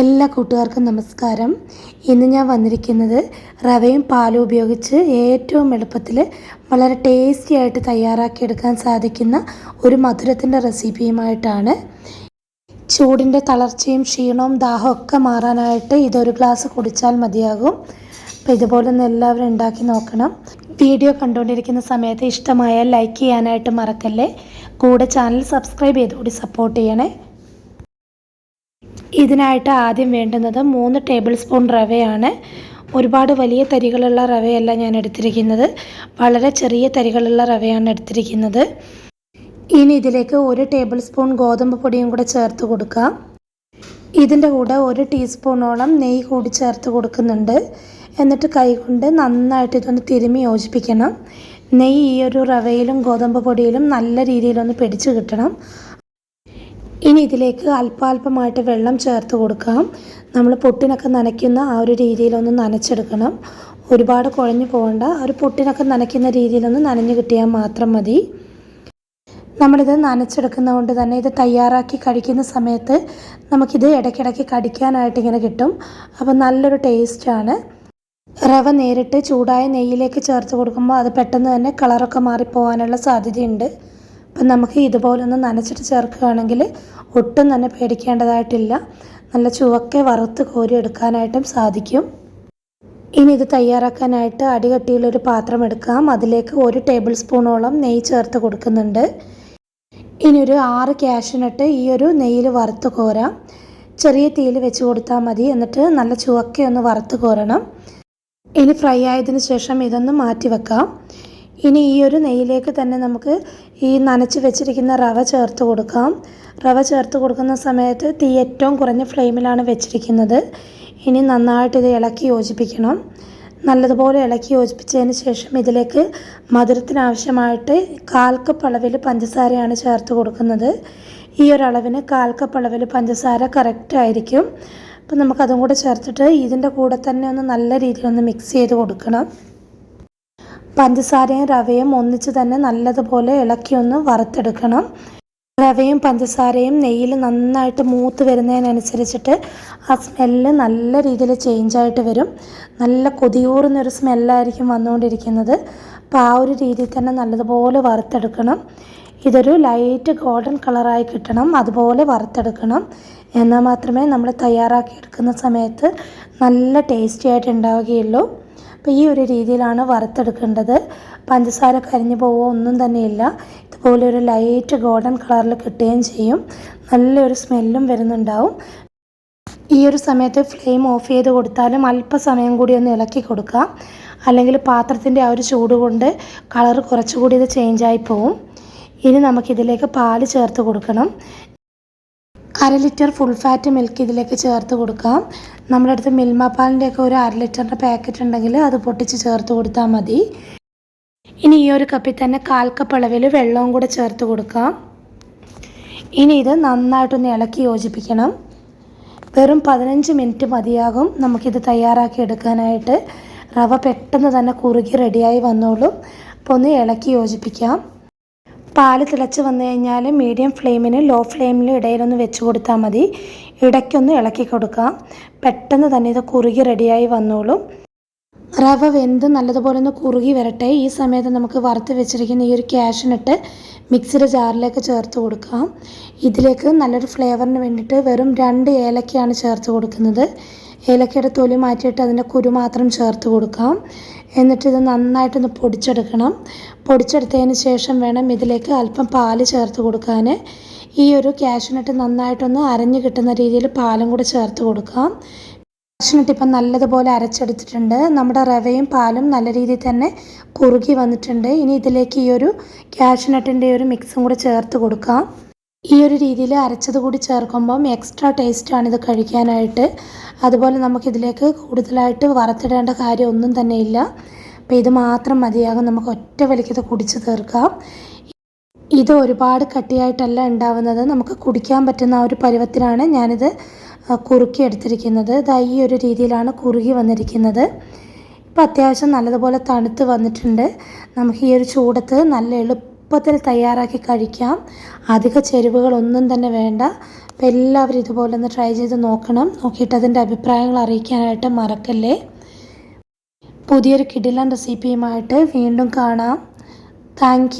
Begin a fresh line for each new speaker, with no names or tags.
എല്ലാ കൂട്ടുകാർക്കും നമസ്കാരം. ഇന്ന് ഞാൻ വന്നിരിക്കുന്നത് റവയും പാലും ഉപയോഗിച്ച് ഏറ്റവും എളുപ്പത്തിൽ വളരെ ടേസ്റ്റി ആയിട്ട് തയ്യാറാക്കിയെടുക്കാൻ സാധിക്കുന്ന ഒരു മധുരത്തിന്റെ റെസിപ്പിയുമായിട്ടാണ്. ചൂടിന്റെ തളർച്ചയും ക്ഷീണവും ദാഹവും ഒക്കെ മാറാനായിട്ട് ഇതൊരു ഗ്ലാസ് കുടിച്ചാൽ മതിയാകും. അപ്പോൾ ഇതുപോലെ ഒന്ന് എല്ലാവരും ഉണ്ടാക്കി നോക്കണം. വീഡിയോ കണ്ടുകൊണ്ടിരിക്കുന്ന സമയത്ത് ഇഷ്ടമായാൽ ലൈക്ക് ചെയ്യാനായിട്ട് മറക്കല്ലേ? കൂടെ ചാനൽ സബ്സ്ക്രൈബ് ചെയ്തുകൂടി സപ്പോർട്ട് ചെയ്യണേ. ഇതിനായിട്ട് ആദ്യം വേണ്ടുന്നത് മൂന്ന് ടേബിൾ സ്പൂൺ റവയാണ്. ഒരുപാട് വലിയ തരികളുള്ള റവയല്ല ഞാൻ എടുത്തിരിക്കുന്നത്. വളരെ ചെറിയ തരികളുള്ള റവയാണ് എടുത്തിരിക്കുന്നത്. ഇനി ഇതിലേക്ക് ഒരു ടേബിൾ സ്പൂൺ ഗോതമ്പ് പൊടിയും കൂടെ ചേർത്ത് കൊടുക്കാം. ഇതിന്റെ കൂടെ ഒരു ടീസ്പൂണോളം നെയ്യ് കൂടി ചേർത്ത് കൊടുക്കുന്നുണ്ട്. എന്നിട്ട് കൈകൊണ്ട് നന്നായിട്ട് ഇതൊന്ന് തിരുമി യോജിപ്പിക്കണം. നെയ്യ് ഈ ഒരു റവയിലും ഗോതമ്പ് പൊടിയിലും നല്ല രീതിയിലൊന്ന് പിടിച്ച് കിട്ടണം. ഇനി ഇതിലേക്ക് അല്പാൽപമായിട്ട് വെള്ളം ചേർത്ത് കൊടുക്കാം. നമ്മൾ പൊട്ടിനൊക്കെ നനയ്ക്കുന്ന ആ ഒരു രീതിയിലൊന്ന് നനച്ചെടുക്കണം. ഒരുപാട് കുഴഞ്ഞു പോകണ്ട ഒരു പൊട്ടിനൊക്കെ നനയ്ക്കുന്ന രീതിയിലൊന്ന് നനഞ്ഞു കിട്ടിയാൽ മാത്രം മതി. നമ്മളിത് നനച്ചെടുക്കുന്നതുകൊണ്ട് തന്നെ ഇത് തയ്യാറാക്കി കഴിക്കുന്ന സമയത്ത് നമുക്കിത് ഇടയ്ക്കിടയ്ക്ക് കടിക്കാനായിട്ട് ഇങ്ങനെ കിട്ടും. അപ്പോൾ നല്ലൊരു ടേസ്റ്റാണ് റവ നേരിട്ട് ചൂടായ നെയ്യിലേക്ക് ചേർത്ത് കൊടുക്കുമ്പോൾ അത് പെട്ടെന്ന് തന്നെ കളറൊക്കെ മാറിപ്പോകാനുള്ള സാധ്യതയുണ്ട്. അപ്പം നമുക്ക് ഇതുപോലെ ഒന്ന് നനച്ചിട്ട് ചേർക്കുകയാണെങ്കിൽ ഒട്ടും തന്നെ പേടിക്കേണ്ടതായിട്ടില്ല. നല്ല ചുവക്കെ വറുത്ത് കോരി എടുക്കാനായിട്ടും സാധിക്കും. ഇനി ഇത് തയ്യാറാക്കാനായിട്ട് അടികട്ടിയിലൊരു പാത്രം എടുക്കാം. അതിലേക്ക് ഒരു ടേബിൾ സ്പൂണോളം നെയ്യ് ചേർത്ത് കൊടുക്കുന്നുണ്ട്. ഇനി ഒരു ആറ് ക്യാഷിനിട്ട് ഈ ഒരു നെയ്യിൽ വറുത്ത് കോരാം. ചെറിയ തീയിൽ വെച്ച് കൊടുത്താൽ മതി. എന്നിട്ട് നല്ല ചുവക്കെ ഒന്ന് വറുത്ത് കോരണം. ഇനി ഫ്രൈ ആയതിനു ശേഷം ഇതൊന്ന് മാറ്റി വെക്കാം. ഇനി ഈ ഒരു നെയ്യിലേക്ക് തന്നെ നമുക്ക് ഈ നനച്ച് വെച്ചിരിക്കുന്ന റവ ചേർത്ത് കൊടുക്കാം. റവ ചേർത്ത് കൊടുക്കുന്ന സമയത്ത് തീ ഏറ്റവും കുറഞ്ഞ ഫ്ലെയിമിലാണ് വെച്ചിരിക്കുന്നത്. ഇനി നന്നായിട്ട് ഇത് ഇളക്കി യോജിപ്പിക്കണം. നല്ലതുപോലെ ഇളക്കി യോജിപ്പിച്ചതിന് ശേഷം ഇതിലേക്ക് മധുരത്തിനാവശ്യമായിട്ട് കാൽ കപ്പ് അളവിൽ പഞ്ചസാരയാണ് ചേർത്ത് കൊടുക്കുന്നത്. ഈ ഒരളവിന് കാൽ കപ്പ് അളവിൽ പഞ്ചസാര കറക്റ്റ് ആയിരിക്കും. അപ്പം നമുക്കതും കൂടെ ചേർത്തിട്ട് ഇതിന്റെ കൂടെ തന്നെ ഒന്ന് നല്ല രീതിയിൽ ഒന്ന് മിക്സ് ചെയ്ത് കൊടുക്കണം. പഞ്ചസാരയും റവയും ഒന്നിച്ച് തന്നെ നല്ലതുപോലെ ഇളക്കി ഒന്ന് വറുത്തെടുക്കണം. റവയും പഞ്ചസാരയും നെയ്യിൽ നന്നായിട്ട് മൂത്ത് വരുന്നതിനനുസരിച്ചിട്ട് ആ സ്മെല്ല് നല്ല രീതിയിൽ ചേഞ്ചായിട്ട് വരും. നല്ല കൊതിയൂറുന്നൊരു സ്മെല്ലായിരിക്കും വന്നുകൊണ്ടിരിക്കുന്നത്. അപ്പോൾ ആ ഒരു രീതിയിൽ തന്നെ നല്ലതുപോലെ വറുത്തെടുക്കണം. ഇതൊരു ലൈറ്റ് ഗോൾഡൻ കളറായി കിട്ടണം. അതുപോലെ വറുത്തെടുക്കണം. എന്നാൽ മാത്രമേ നമ്മൾ തയ്യാറാക്കി എടുക്കുന്ന സമയത്ത് നല്ല ടേസ്റ്റി ആയിട്ട് ഉണ്ടാവുകയുള്ളൂ. അപ്പോൾ ഈ ഒരു രീതിയിലാണ് വറുത്തെടുക്കേണ്ടത്. പഞ്ചസാര കരിഞ്ഞു പോവോ ഒന്നും തന്നെയില്ല. ഇതുപോലെ ഒരു ലൈറ്റ് ഗോൾഡൻ കളറിൽ കിട്ടുകയും ചെയ്യും. നല്ലൊരു സ്മെല്ലും വരുന്നുണ്ടാവും. ഈ ഒരു സമയത്ത് ഫ്ലെയിം ഓഫ് ചെയ്ത് കൊടുത്താലും അല്പസമയം കൂടി ഒന്ന് ഇളക്കി കൊടുക്കുക. അല്ലെങ്കിൽ പാത്രത്തിന്റെ ആ ഒരു ചൂട് കൊണ്ട് കളർ കുറച്ചുകൂടി ഇത് ചേഞ്ചായി പോവും. ഇനി നമുക്കിതിലേക്ക് പാൽ ചേർത്ത് കൊടുക്കണം. അര ലിറ്റർ ഫുൾ ഫാറ്റ് മിൽക്ക് ഇതിലേക്ക് ചേർത്ത് കൊടുക്കാം. നമ്മുടെ അടുത്ത് മിൽമ പാലിന്റെയൊക്കെ ഒരു അര ലിറ്ററിന്റെ പാക്കറ്റ് ഉണ്ടെങ്കിൽ അത് പൊട്ടിച്ച് ചേർത്ത് കൊടുത്താൽ മതി. ഇനി ഈ ഒരു കപ്പിൽ തന്നെ കാൽ കപ്പ് അളവിൽ വെള്ളവും കൂടെ ചേർത്ത് കൊടുക്കാം. ഇനി ഇത് നന്നായിട്ടൊന്ന് ഇളക്കി യോജിപ്പിക്കണം. വെറും പതിനഞ്ച് മിനിറ്റ് മതിയാകും നമുക്കിത് തയ്യാറാക്കി എടുക്കാനായിട്ട്. റവ പെട്ടെന്ന് തന്നെ കുറുകി റെഡിയായി വന്നോളും. അപ്പോൾ ഒന്ന് ഇളക്കി യോജിപ്പിക്കാം. പാൽ തിളച്ച് വന്നു കഴിഞ്ഞാൽ മീഡിയം ഫ്ലെയിമിന് ലോ ഫ്ലെയിമിൽ ഇടയിലൊന്ന് വെച്ച് കൊടുത്താൽ മതി. ഇടയ്ക്കൊന്ന് ഇളക്കി കൊടുക്കാം പെട്ടെന്ന് തന്നെ ഇത് കുറുകി റെഡിയായി വന്നോളും. റവ വെന്ത് നല്ലതുപോലെ ഒന്ന് കുറുകി വരട്ടെ. ഈ സമയത്ത് നമുക്ക് വറുത്ത് വെച്ചിരിക്കുന്ന ഈ ഒരു ക്യാഷിനിട്ട് മിക്സിയുടെ ജാറിലേക്ക് ചേർത്ത് കൊടുക്കാം. ഇതിലേക്ക് നല്ലൊരു ഫ്ലേവറിന് വേണ്ടിയിട്ട് വെറും രണ്ട് ഏലക്കയാണ് ചേർത്ത് കൊടുക്കുന്നത്. ഏലക്കയുടെ തൊലി മാറ്റിയിട്ട് അതിന്റെ കുരു മാത്രം ചേർത്ത് കൊടുക്കാം. എന്നിട്ട് ഇത് നന്നായിട്ടൊന്ന് പൊടിച്ചെടുക്കണം. പൊടിച്ചെടുത്തതിന് ശേഷം വേണം ഇതിലേക്ക് അല്പം പാൽ ചേർത്ത് കൊടുക്കാൻ. ഈ ഒരു ക്യാഷിനിട്ട് നന്നായിട്ടൊന്ന് അരഞ്ഞു കിട്ടുന്ന രീതിയിൽ പാലും കൂടെ ചേർത്ത് കൊടുക്കാം. കാഷ്നട്ട് ഇപ്പം നല്ലതുപോലെ അരച്ചെടുത്തിട്ടുണ്ട്. നമ്മുടെ റവയും പാലും നല്ല രീതിയിൽ തന്നെ കുറുകി വന്നിട്ടുണ്ട്. ഇനി ഇതിലേക്ക് ഈ ഒരു കാഷ്നട്ടിന്റെ ഒരു മിക്സും കൂടെ ചേർത്ത് കൊടുക്കാം. ഈ ഒരു രീതിയിൽ അരച്ചത് കൂടി ചേർക്കുമ്പം എക്സ്ട്രാ ടേസ്റ്റാണ് ഇത് കഴിക്കാനായിട്ട്. അതുപോലെ നമുക്കിതിലേക്ക് കൂടുതലായിട്ട് വറുത്തിടേണ്ട കാര്യം ഒന്നും തന്നെ ഇല്ല. അപ്പോൾ ഇത് മാത്രം മതിയാകും. നമുക്ക് ഒറ്റ വലിക്കത് കുടിച്ച് തീർക്കാം. ഇത് ഒരുപാട് കട്ടിയായിട്ടല്ല ഉണ്ടാവുന്നത്. നമുക്ക് കുടിക്കാൻ പറ്റുന്ന ആ ഒരു പരുവത്തിലാണ് ഞാനിത് കുറുക്കി എടുത്തിരിക്കുന്നത്. ഇതാ ഈ ഒരു രീതിയിലാണ് കുറുകി വന്നിരിക്കുന്നത്. ഇപ്പോൾ അത്യാവശ്യം നല്ലതുപോലെ തണുത്ത് വന്നിട്ടുണ്ട്. നമുക്ക് ഈ ഒരു ചൂടത്ത് നല്ല എളുപ്പത്തിൽ തയ്യാറാക്കി കഴിക്കാം. അധിക ചേരുവകളൊന്നും തന്നെ വേണ്ട. അപ്പോൾ എല്ലാവരും ഇതുപോലെ ഒന്ന് ട്രൈ ചെയ്ത് നോക്കണം. നോക്കിയിട്ട് അതിന്റെ അഭിപ്രായങ്ങൾ അറിയിക്കാനായിട്ട് മറക്കല്ലേ? പുതിയൊരു കിടിലൻ റെസിപ്പിയുമായിട്ട് വീണ്ടും കാണാം. താങ്ക്